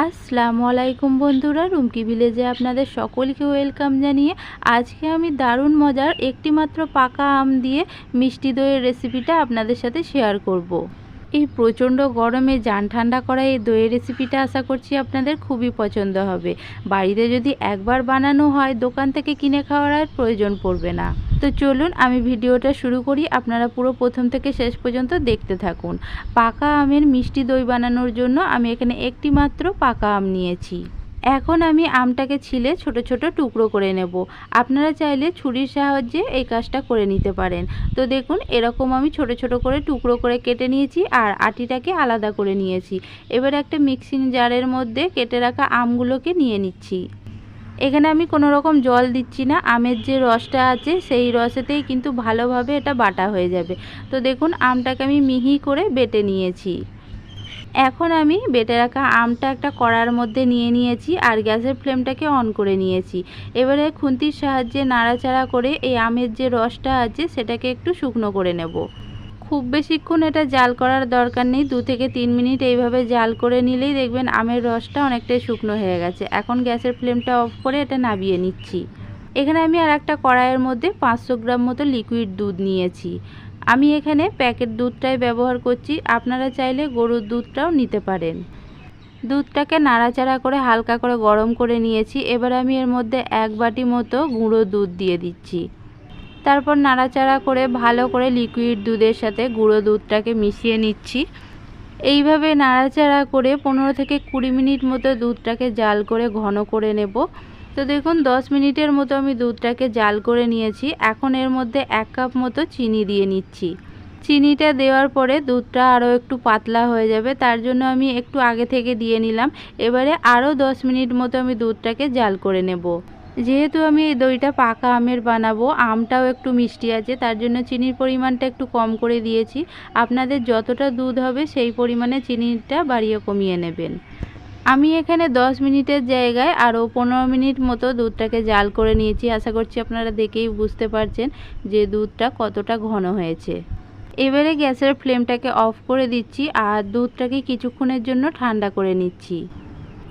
আসসালামু আলাইকুম বন্ধুরা, রুমকি ভিলেজে আপনাদের সকলকে ওয়েলকাম জানিয়ে আজকে আমি দারুণ মজার একটিমাত্র পাকা আম দিয়ে মিষ্টি দইয়ের রেসিপিটা আপনাদের সাথে শেয়ার করব। এই প্রচণ্ড গরমে যান ঠান্ডা করা এই দইয়ের রেসিপিটা আশা করছি আপনাদের খুবই পছন্দ হবে বাড়িতে যদি একবার বানানো হয়, দোকান থেকে কিনে খাওয়ার আর প্রয়োজন পড়বে না তো চলুন আমি ভিডিওটা শুরু করি। আপনারা পুরো প্রথম থেকে শেষ পর্যন্ত দেখতে থাকুন। পাকা আমের মিষ্টি দই বানানোর জন্য আমি এখানে একটি মাত্র পাকা আম নিয়েছি। এখন আমি আমটাকে ছিলে ছোট ছোট টুকরো করে নেব। আপনারা চাইলে ছুরির সাহায্যে এই কাজটা করে নিতে পারেন। তো দেখুন, এরকম আমি ছোট ছোট করে টুকরো করে কেটে নিয়েছি আর আটিটাকে আলাদা করে নিয়েছি। এবার একটা মিক্সিং জারের মধ্যে কেটে রাখা আমগুলোকে নিয়ে নিচ্ছি। এখানে আমি কোনো রকম জল দিচ্ছি না, আমের যে রসটা আছে সেই রসেতেই কিন্তু ভালোভাবে এটা বাটা হয়ে যাবে। তো দেখুন, আমটাকে আমি মিহি করে বেটে নিয়েছি। এখন আমি বেটে রাখা আমটা একটা কড়ার মধ্যে নিয়ে নিয়েছি আর গ্যাসের ফ্লেমটাকে অন করে নিয়েছি। এবারে খুন্তির সাহায্যে নাড়াচাড়া করে এই আমের যে রসটা আছে সেটাকে একটু শুকনো করে নেব। খুব বেশিক্ষণ এটা জাল করার দরকার নেই। দু থেকে তিন মিনিট এইভাবে জাল করে নিলেই দেখবেন আমের রসটা অনেকটাই শুকনো হয়ে গেছে। এখন গ্যাসের ফ্লেমটা অফ করে এটা নাবিয়ে নিচ্ছি। এখানে আমি আর একটা কড়াইয়ের মধ্যে পাঁচশো গ্রাম মতো লিকুইড দুধ নিয়েছি। আমি এখানে প্যাকেট দুধটাই ব্যবহার করছি। আপনারা চাইলে গরুর দুধটাও নিতে পারেন। দুধটাকে নাড়াচাড়া করে হালকা করে গরম করে নিয়েছি। এবার আমি এর মধ্যে এক বাটি মতো গুঁড়ো দুধ দিয়ে দিচ্ছি। তারপর নাড়াচাড়া করে ভালো করে লিকুইড দুধের সাথে গুঁড়ো দুধটাকে মিশিয়ে নিচ্ছি। এইভাবে নাড়াচাড়া করে পনেরো থেকে কুড়ি মিনিট মতো দুধটাকে জাল করে ঘন করে নেব। তো দেখুন, দশ মিনিটের মতো আমি দুধটাকে জাল করে নিয়েছি। এখন এর মধ্যে এক কাপ মতো চিনি দিয়ে নিচ্ছি। চিনিটা দেওয়ার পরে দুধটা আরও একটু পাতলা হয়ে যাবে, তার জন্য আমি একটু আগে থেকে দিয়ে নিলাম। এবারে আরও দশ মিনিট মতো আমি দুধটাকে জাল করে নেব। যেহেতু আমি এই দইটা পাকা আমের বানাবো, আমটাও একটু মিষ্টি আছে, তার জন্য চিনির পরিমাণটা একটু কম করে দিয়েছি। আপনাদের যতটা দুধ হবে সেই পরিমাণে চিনিটা বাড়িয়ে কমিয়ে নেবেন। আমি এখানে 10 মিনিটের জায়গায় আরও পনেরো মিনিট মতো দুধটাকে জাল করে নিয়েছি। আশা করছি আপনারা দেখেই বুঝতে পারছেন যে দুধটা কতটা ঘন হয়েছে। এবারে গ্যাসের ফ্লেমটাকে অফ করে দিচ্ছি আর দুধটাকে কিছুক্ষণের জন্য ঠান্ডা করে নিচ্ছি।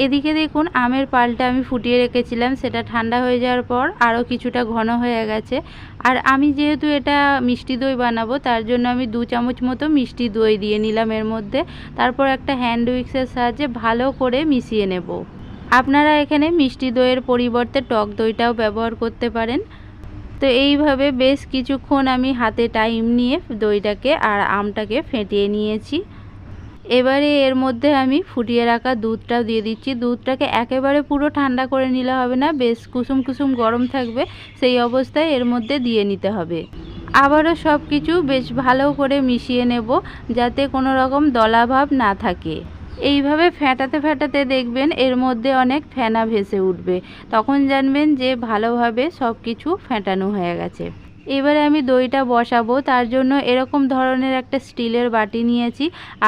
এদিকে দেখুন, আমের পালটা আমি ফুটিয়ে রেখেছিলাম, সেটা ঠান্ডা হয়ে যাওয়ার পর আরও কিছুটা ঘন হয়ে গেছে। আর আমি যেহেতু এটা মিষ্টি দই বানাবো, তার জন্য আমি দু চামচ মতো মিষ্টি দই দিয়ে নিলাম এর মধ্যে। তারপর একটা হ্যান্ড উইক্সের সাহায্যে ভালো করে মিশিয়ে নেব। আপনারা এখানে মিষ্টি দইয়ের পরিবর্তে টক দইটাও ব্যবহার করতে পারেন। তো এইভাবে বেশ কিছুক্ষণ আমি হাতে টাইম নিয়ে দইটাকে আর আমটাকে ফেটিয়ে নিয়েছি। এবারে এর মধ্যে আমি ফুটিয়ে রাখা দুধটাও দিয়ে দিচ্ছি। দুধটাকে একেবারে পুরো ঠান্ডা করে নিলে হবে না, বেশ কুসুম কুসুম গরম থাকবে, সেই অবস্থায় এর মধ্যে দিয়ে নিতে হবে। আবারও সব কিছু বেশ ভালো করে মিশিয়ে নেব, যাতে কোনো রকম দলাভাব না থাকে। এইভাবে ফ্যাটাতে ফ্যাটাতে দেখবেন এর মধ্যে অনেক ফেনা ভেসে উঠবে। তখন জানবেন যে ভালোভাবে সব কিছু ফেটানো হয়ে গেছে। এবারে আমি দইটা বসাবো, তার জন্য এরকম ধরনের একটা স্টিলের বাটি নিয়েছি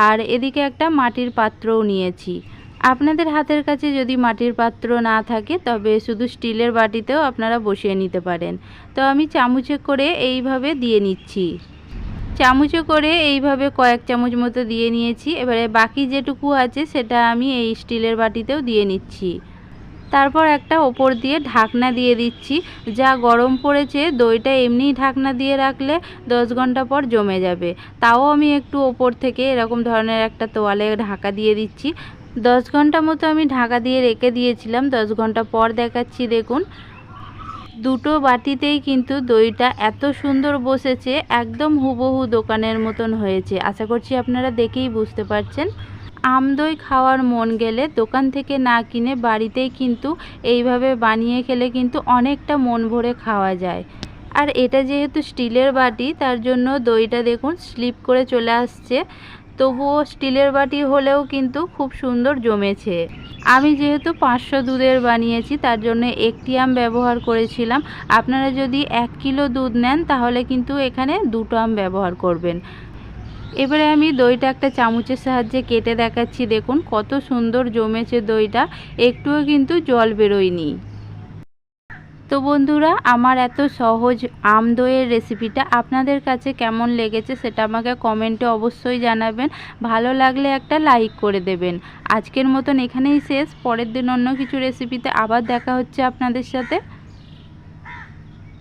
আর এদিকে একটা মাটির পাত্রও নিয়েছি। আপনাদের হাতের কাছে যদি মাটির পাত্র না থাকে, তবে শুধু স্টিলের বাটিতেও আপনারা বসিয়ে নিতে পারেন। তো আমি চামচে করে এইভাবে দিয়ে নিচ্ছি। চামচে করে এইভাবে কয়েক চামচ মতো দিয়ে নিয়েছি। এবারে বাকি যেটুকু আছে, সেটা আমি এই স্টিলের বাটিতেও দিয়ে নিচ্ছি। তারপর একটা ওপর দিয়ে ঢাকনা দিয়ে দিচ্ছি। যা গরম পড়েছে, দইটা এমনি ঢাকনা দিয়ে রাখলে দশ ঘণ্টা পর জমে যাবে। তাও আমি একটু ওপর থেকে এরকম ধরনের একটা তোয়ালে ঢাকা দিয়ে দিচ্ছি। দশ ঘণ্টা মতো আমি ঢাকা দিয়ে রেখে দিয়েছিলাম। দশ ঘণ্টা পর দেখাচ্ছি, দেখুন। দুটো বাটিতেই কিন্তু দইটা এত সুন্দর বসেছে, একদম হুবহু দোকানের মতন হয়েছে। আশা করছি আপনারা দেখেই বুঝতে পারছেন। আম দই খাওয়ার মন গেলে দোকান থেকে না কিনে বাড়িতেই কিন্তু এইভাবে বানিয়ে খেলে কিন্তু অনেকটা মন ভরে খাওয়া যায়। আর এটা যেহেতু স্টিলের বাটি, তার জন্য দইটা দেখুন স্লিপ করে চলে আসছে। তবুও স্টিলের বাটি হলেও কিন্তু খুব সুন্দর জমেছে। আমি যেহেতু পাঁচশো দুধের বানিয়েছি, তার জন্য একটি আম ব্যবহার করেছিলাম। আপনারা যদি এক কিলো দুধ নেন, তাহলে কিন্তু এখানে দুটো আম ব্যবহার করবেন। এবারে আমি দইটা একটা চামচের সাহায্যে কেটে দেখাচ্ছি, দেখুন কত সুন্দর জমেছে দইটা, একটুও কিন্তু জল বেরোয়নি। তো বন্ধুরা, আমার এত সহজ আম দইয়ের রেসিপিটা আপনাদের কাছে কেমন লেগেছে সেটা আমাকে কমেন্টে অবশ্যই জানাবেন, ভালো লাগলে একটা লাইক করে দেবেন। আজকের মতন এখানেই শেষ, পরের দিন অন্য কিছু রেসিপিতে আবার দেখা হচ্ছে আপনাদের সাথে।